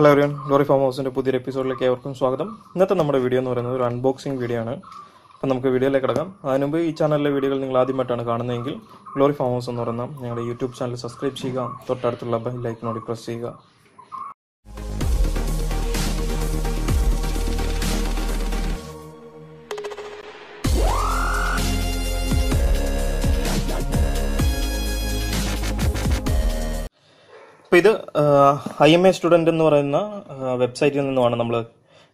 Hello എവരിയൻ lorry farm ഹൗസിന്റെ പുതിയൊരു എപ്പിസോഡിലേക്ക് ഏവർക്കും സ്വാഗതം. ഇന്നത്തെ നമ്മുടെ വീഡിയോ എന്ന് പറയുന്നത് ഒരു അൺബോക്സിംഗ് വീഡിയോ ആണ്. അപ്പം നമുക്ക് വീഡിയോയിലേക്ക് കിടക്കാം. അതിനു മുമ്പ് ഈ ചാനലിലെ വീഡിയോകൾ നിങ്ങൾ ആദ്യമായിട്ടാണ് കാണുന്നതെങ്കിൽ ഗ്ലോറി ഫാം ഹൗസ് എന്ന് പറയുന്ന ഞങ്ങളുടെ യൂട്യൂബ് ചാനൽ സബ്സ്ക്രൈബ് ചെയ്യുക. തൊട്ടടുത്തുള്ള ബെൽ ലൈക്കിനോട് പ്രസ് ചെയ്യുക. അപ്പോൾ ഇത് ഐ എം എ സ്റ്റുഡന്റ് എന്ന് പറയുന്ന വെബ്സൈറ്റിൽ നിന്നുമാണ് നമ്മൾ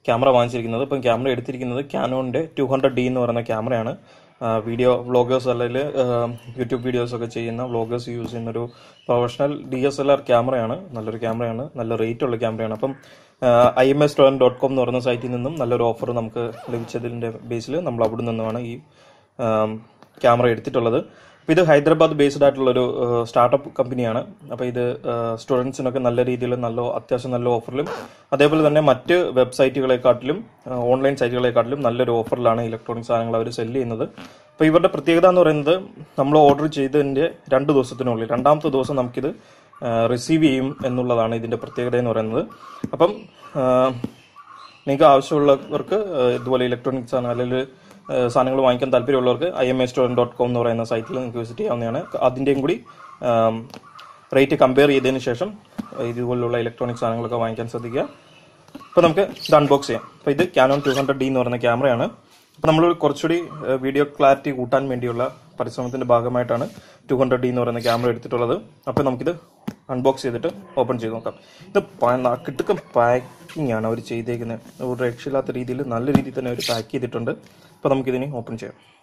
ക്യാമറ വാങ്ങിച്ചിരിക്കുന്നത്. ഇപ്പം ക്യാമറ എടുത്തിരിക്കുന്നത് ക്യാനോണിന്റെ ടു ഹൺഡ്രഡ് ഡി എന്ന് പറയുന്ന ക്യാമറയാണ്. വീഡിയോ വ്ളോഗേഴ്സ് അല്ലെങ്കിൽ യൂട്യൂബ് വീഡിയോസ് ഒക്കെ ചെയ്യുന്ന വ്ളോഗേഴ്സ് യൂസ് ചെയ്യുന്നൊരു professional D S L R ക്യാമറയാണ്. നല്ലൊരു ക്യാമറയാണ്. നല്ല റേറ്റ് ഉള്ള ക്യാമറയാണ്. അപ്പം I M A student dot com എന്ന് പറയുന്ന സൈറ്റിൽ നിന്നും നല്ലൊരു ഓഫർ നമുക്ക് ലഭിച്ചതിന്റെ ബേസിൽ നമ്മൾ അവിടെ നിന്നുമാണ് ഈ ക്യാമറ എടുത്തിട്ടുള്ളത്. അപ്പോൾ ഇത് ഹൈദരാബാദ് ബേസ്ഡ് ആയിട്ടുള്ള ഒരു സ്റ്റാർട്ടപ്പ് കമ്പനിയാണ് അപ്പോൾ ഇത് സ്റ്റുഡൻസിനൊക്കെ നല്ല രീതിയിൽ നല്ല അത്യാവശ്യം നല്ല ഓഫറിലും അതേപോലെ തന്നെ മറ്റ് വെബ്സൈറ്റുകളെക്കാട്ടിലും ഓൺലൈൻ സൈറ്റുകളെക്കാട്ടിലും നല്ലൊരു ഓഫറിലാണ് ഇലക്ട്രോണിക് സാധനങ്ങൾ അവർ സെൽ ചെയ്യുന്നത്. അപ്പോൾ ഇവരുടെ പ്രത്യേകത എന്ന് പറയുന്നത് നമ്മൾ ഓർഡർ ചെയ്തതിന്റെ രണ്ട് ദിവസത്തിനുള്ളിൽ രണ്ടാമത്തെ ദിവസം നമുക്കിത് റിസീവ് ചെയ്യും എന്നുള്ളതാണ് ഇതിന്റെ പ്രത്യേകത എന്ന് പറയുന്നത്. അപ്പം നിങ്ങൾക്ക് ആവശ്യമുള്ളവർക്ക് ഇതുപോലെ ഇലക്ട്രോണിക് സാധനം അല്ലെങ്കിൽ സാധനങ്ങൾ വാങ്ങിക്കാൻ താല്പര്യമുള്ളവർക്ക് ഐ എം എ സ്റ്റോറൻ ഡോട്ട് കോം എന്ന് പറയുന്ന സൈറ്റിൽ നിങ്ങൾക്ക് വിസിറ്റ് ചെയ്യാവുന്നതാണ്. അതിന്റെയും കൂടി റേറ്റ് കമ്പയർ ചെയ്തതിന് ശേഷം ഇതുപോലുള്ള ഇലക്ട്രോണിക് സാധനങ്ങളൊക്കെ വാങ്ങിക്കാൻ ശ്രദ്ധിക്കുക. അപ്പോൾ നമുക്ക് ഇത് അൺബോക്സ് ചെയ്യാം. അപ്പോൾ ഇത് ക്യാനോൺ ടു ഹൺഡ്രഡ് ഡി എന്ന് പറയുന്ന ക്യാമറയാണ് അപ്പോൾ നമ്മൾ കുറച്ചുകൂടി വീഡിയോ ക്ലാരിറ്റി കൂട്ടാൻ വേണ്ടിയുള്ള പരിശ്രമത്തിന്റെ ഭാഗമായിട്ടാണ് ടു ഹൺഡ്രഡ് ഡി എന്ന് പറയുന്ന ക്യാമറ എടുത്തിട്ടുള്ളത്. അപ്പോൾ നമുക്കിത് അൺബോക്സ് ചെയ്തിട്ട് ഓപ്പൺ ചെയ്ത് നോക്കാം. ഇത് കിട്ടുക്കം പാക്കിംഗ് ആണ് അവർ ചെയ്തേക്കുന്നത് ഒരു രക്ഷയില്ലാത്ത രീതിയിൽ നല്ല രീതിയിൽ തന്നെ അവർ പാക്ക് ചെയ്തിട്ടുണ്ട്. അപ്പോൾ നമുക്കിതിനെ ഓപ്പൺ ചെയ്യാം.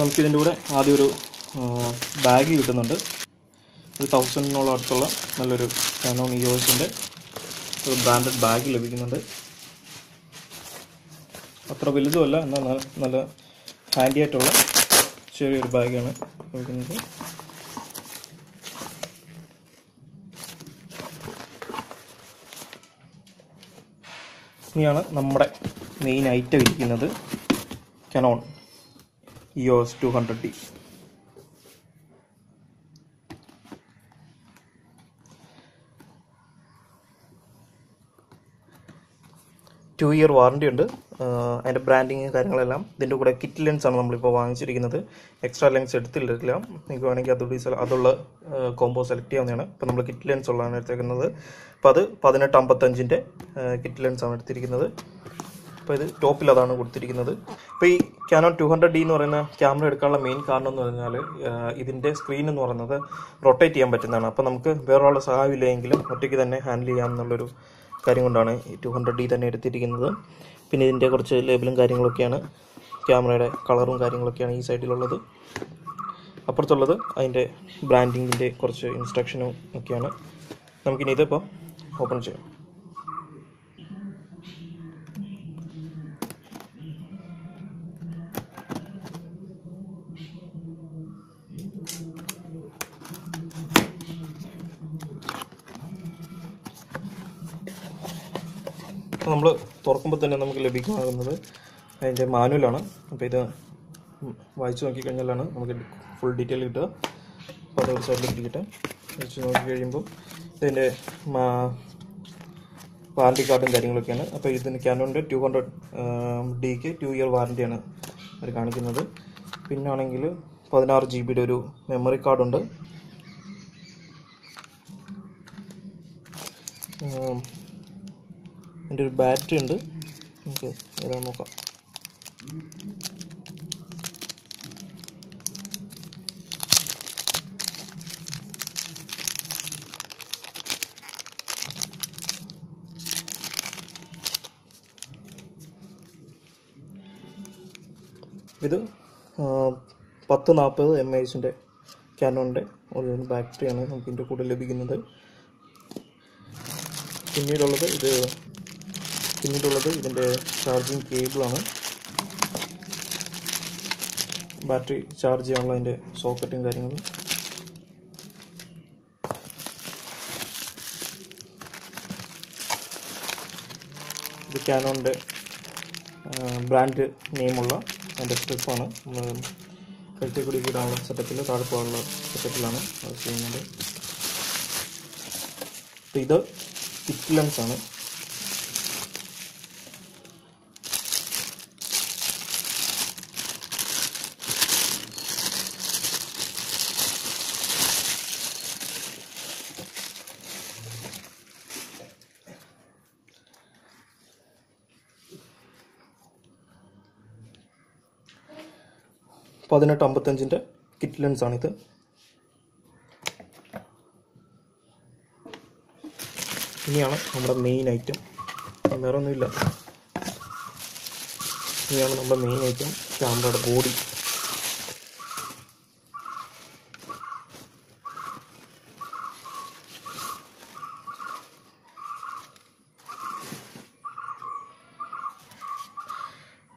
അപ്പോൾ നമുക്ക് ഇതിന്റെ കൂടെ ആദ്യം ഒരു ബാഗ് കിട്ടുന്നുണ്ട്. ഒരു തൗസൻഡിനോളം അടുത്തുള്ള നല്ലൊരു കാനോൺ ഇയോസിന്റെ ഒരു ബ്രാൻഡഡ് ബാഗ് ലഭിക്കുന്നുണ്ട്. അത്ര വലുതുമല്ല എന്നാൽ നല്ല നല്ല ഹാൻഡി ആയിട്ടുള്ള ചെറിയൊരു ബാഗാണ് ലഭിക്കുന്നത്. ഇനിയാണ് നമ്മുടെ മെയിൻ ഐറ്റം ഇരിക്കുന്നത് Canon hundred D two year warranty ഉണ്ട്. അതിന്റെ ബ്രാൻഡിങ് കാര്യങ്ങളെല്ലാം. ഇതിന്റെ കൂടെ കിറ്റ് ലെൻസ് ആണ് നമ്മളിപ്പോൾ വാങ്ങിച്ചിരിക്കുന്നത്. എക്സ്ട്രാ ലെൻസ് എടുത്തിട്ടില്ല. നിങ്ങൾക്ക് വേണമെങ്കിൽ അതുകൂടി അതുള്ള കോംബോ സെലക്ട് ചെയ്യാവുന്നതാണ്. ഇപ്പോൾ നമ്മൾ കിറ്റ് ലെൻസ് ഉള്ളതാണ് എടുത്തേക്കുന്നത്. അപ്പോൾ അത് പതിനെട്ട് അമ്പത്തഞ്ചിന്റെ കിറ്റ് ലെൻസ് ആണ് എടുത്തിരിക്കുന്നത്. അപ്പോൾ ഇത് ടോപ്പിൽ അതാണ് കൊടുത്തിരിക്കുന്നത്. ഇപ്പോൾ ഈ ക്യാനോൺ ടു ഹൺഡ്രഡ് ഡി എന്ന് പറയുന്ന ക്യാമറ എടുക്കാനുള്ള മെയിൻ കാരണം എന്ന് പറഞ്ഞാൽ ഇതിന്റെ സ്ക്രീൻ എന്ന് പറയുന്നത് റൊട്ടേറ്റ് ചെയ്യാൻ പറ്റുന്നതാണ്. അപ്പോൾ നമുക്ക് വേറൊരാളുടെ സഹായമില്ലെങ്കിലും ഒറ്റയ്ക്ക് തന്നെ ഹാൻഡിൽ ചെയ്യാം എന്നുള്ളൊരു കാര്യം കൊണ്ടാണ് ഈ ടു ഹൺഡ്രഡ് ഡി തന്നെ എടുത്തിരിക്കുന്നത്. പിന്നെ ഇതിന്റെ കുറച്ച് ലേബിളും കാര്യങ്ങളൊക്കെയാണ് ക്യാമറയുടെ കളറും കാര്യങ്ങളൊക്കെയാണ് ഈ സൈഡിലുള്ളത് അപ്പുറത്തുള്ളത് അതിന്റെ ബ്രാൻഡിങ്ങിന്റെ കുറച്ച് ഇൻസ്ട്രക്ഷനും ഒക്കെയാണ്. നമുക്കിനി ഇതിപ്പോൾ ഓപ്പൺ ചെയ്യാം. നമ്മൾ തുറക്കുമ്പോൾ തന്നെ നമുക്ക് ലഭിക്കുന്നത് അതിന്റെ മാനുവലാണ്. അപ്പോൾ ഇത് വായിച്ചു നോക്കിക്കഴിഞ്ഞാലാണ് നമുക്ക് ഫുൾ ഡീറ്റെയിൽ കിട്ടുക. അപ്പോൾ അതൊരു സൈഡിലേക്ക് ഇരിക്കട്ടെ. നോക്കി കഴിയുമ്പോൾ ഇതിന്റെ വാറണ്ടി കാർഡും കാര്യങ്ങളൊക്കെയാണ്. അപ്പോൾ ഇതിന് ക്യാനോണിന്റെ ടു ഹൺഡ്രഡ് ഡിക്ക് ടു ഇയർ വാറണ്ടിയാണ് അവർ കാണിക്കുന്നത്. പിന്നാണെങ്കിൽ പതിനാറ് ജി ബിയുടെ ഒരു മെമ്മറി കാർഡുണ്ട് എന്റെ ഒരു ബാറ്ററി ഉണ്ട്. നമുക്ക് ഏതാണ് നോക്കാം. ഇത് പത്ത് നാൽപ്പത് എം എച്ചിന്റെ ക്യാനോണിന്റെ ഒറിജിനൽ ബാറ്ററിയാണ് നമുക്ക് ഇതിന്റെ കൂടെ ലഭിക്കുന്നത്. പിന്നീടുള്ളത് ഇത് പിന്നീടുള്ളത് ഇതിന്റെ ചാർജിങ് കേബിളാണ്. ബാറ്ററി ചാർജ് ചെയ്യാനുള്ള അതിന്റെ സോക്കറ്റും കാര്യങ്ങളും. ഇത് ക്യാനോണിന്റെ ബ്രാൻഡ് നെയിമുള്ള അതിന്റെ സ്ട്രിപ്പാണ് നമ്മൾ കൂടി ഇടാനുള്ള സെറ്റപ്പിൽ താഴെ പോകാനുള്ള സെറ്റപ്പിലാണ് അത് ചെയ്യുന്നത്. ഇത് തിക്ക് ലെൻസ് പതിനെട്ട് അമ്പത്തഞ്ചിന്റെ കിറ്റ് ലെൻസ് ആണിത്. ഇനിയാണ് നമ്മുടെ മെയിൻ ഐറ്റം വേറെ ഒന്നുമില്ല ഇനിയാണ് നമ്മുടെ മെയിൻ ഐറ്റം ക്യാമറയുടെ ബോഡി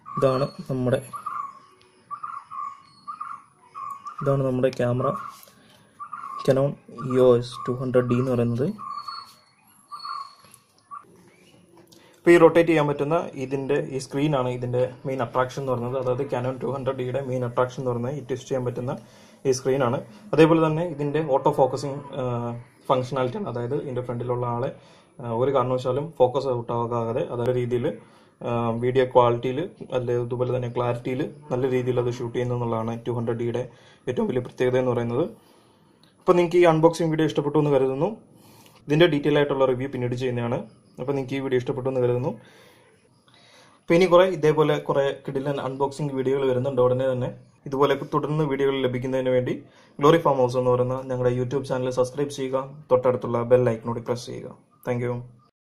ഇതാണ് നമ്മുടെ ഇതാണ് നമ്മുടെ camera. Canon E O S two hundred D എന്ന് പറയുന്നത്. ഇപ്പോൾ ഈ റൊട്ടേറ്റ് ചെയ്യാൻ പറ്റുന്ന ഇതിന്റെ ഈ സ്ക്രീനാണ് ഇതിന്റെ മെയിൻ അട്രാക്ഷൻ എന്ന് പറയുന്നത്. അതായത് കാനോൺ ടു ഹൺഡ്രഡ് ഡിയുടെ മെയിൻ അട്രാക്ഷൻ എന്ന് പറയുന്നത് ഈ ടെസ്റ്റ് ചെയ്യാൻ പറ്റുന്ന ഈ സ്ക്രീനാണ് അതേപോലെ തന്നെ ഇതിന്റെ ഓട്ടോ ഫോക്കസിങ് ഫംഗ്ഷനാലിറ്റിയാണ് അതായത് ഇതിന്റെ ഫ്രണ്ടിലുള്ള ആളെ ഒരു കാരണവശാലും ഫോക്കസ് ഔട്ട് ആകാതെ അതായത് രീതിയിൽ വീഡിയോ ക്വാളിറ്റിയിൽ അല്ലെ അതുപോലെ തന്നെ ക്ലാരിറ്റിയിൽ നല്ല രീതിയിൽ അത് ഷൂട്ട് ചെയ്യുന്നു എന്നുള്ളതാണ് ടു ഹൺഡ്രഡ് ഡിയുടെ ഏറ്റവും വലിയ പ്രത്യേകത എന്ന് പറയുന്നത്. അപ്പോൾ നിങ്ങൾക്ക് ഈ അൺബോക്സിംഗ് വീഡിയോ ഇഷ്ടപ്പെട്ടു എന്ന് കരുതുന്നു. ഇതിന്റെ ഡീറ്റെയിൽ ആയിട്ടുള്ള റിവ്യൂ പിന്നീട് ചെയ്യുന്നതാണ്. അപ്പോൾ നിങ്ങൾക്ക് ഈ വീഡിയോ ഇഷ്ടപ്പെട്ടു എന്ന് കരുതുന്നു. അപ്പോൾ ഇനി കുറേ ഇതേപോലെ കുറേ കിടിലൻ അൺബോക്സിംഗ് വീഡിയോകൾ വരുന്നുണ്ട് ഉടനെ തന്നെ. ഇതുപോലെ തുടർന്ന് വീഡിയോകൾ ലഭിക്കുന്നതിന് വേണ്ടി ഗ്ലോറി ഫാം ഹൗസ് എന്ന് പറയുന്ന ഞങ്ങളുടെ യൂട്യൂബ് ചാനൽ സബ്സ്ക്രൈബ് ചെയ്യുക. തൊട്ടടുത്തുള്ള ബെൽ ഐക്കനോട് പ്രസ് ചെയ്യുക. താങ്ക്